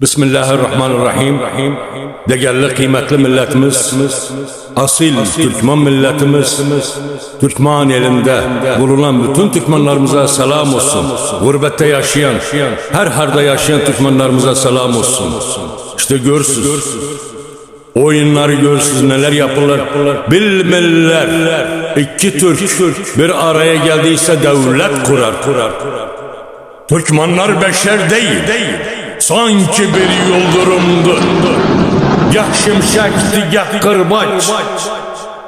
Bismillahirrahmanirrahim. Değerli kıymetli milletimiz, asil Türkmen milletimiz, Türkmen elinde bulunan bütün Türkmenlerimize selam olsun. Gurbette yaşayan, her herde yaşayan Türkmenlerimize selam olsun. İşte görürsünüz. Oyunları görürsünüz neler yapılır. Bilmirler. İki Türk bir araya geldiyse devlet kurar. Türkmenler beşer değil. Sanki bir yıldırımdı. Gah şimşekti gah kırbaç.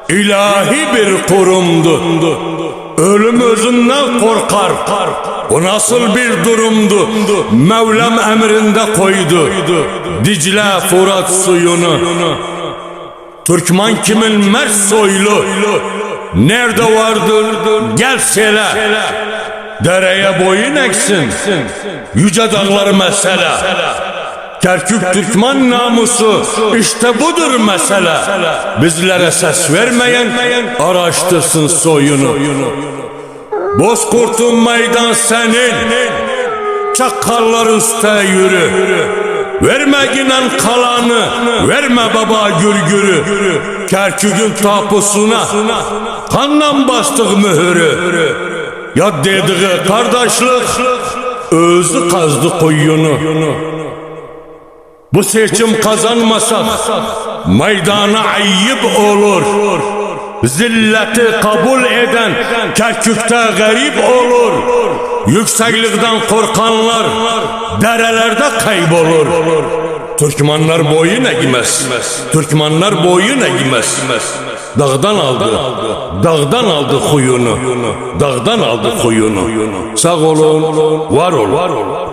İlahi bir kurumdu. Ölüm özünden korkar. Bu nasıl bir durumdu? Mevlam emrinde koydu. Dicle Fırat suyunu. Türkmen kimin mert soylu? Nerede vardır? Gel sele. Dereye boyun eksin. Yüce dağlar mesele. Kerkük Türkmen namusu işte budur mesele. Bizlere ses vermeyen araştırsın soyunu. Bozkurt'un meydan senin. Çakallar üstte yürü. Verme ginen kalanı, verme baba gürgürü. Kerkük'ün tapusuna kanla bastık mühürü. Ya dediği kardeşlik özü kazdı koyunu. Bu seçim kazanmasak meydana ayıp olur. Zilleti kabul eden Kerkük'te garip olur. Yükseklikten korkanlar derelerde kaybolur. Türkmenler boyun eğmez. Türkmenler boyun eğmez. Dağdan aldı. Dağdan aldı huyunu. Dağdan aldı huyunu. Sağ olun, var olun.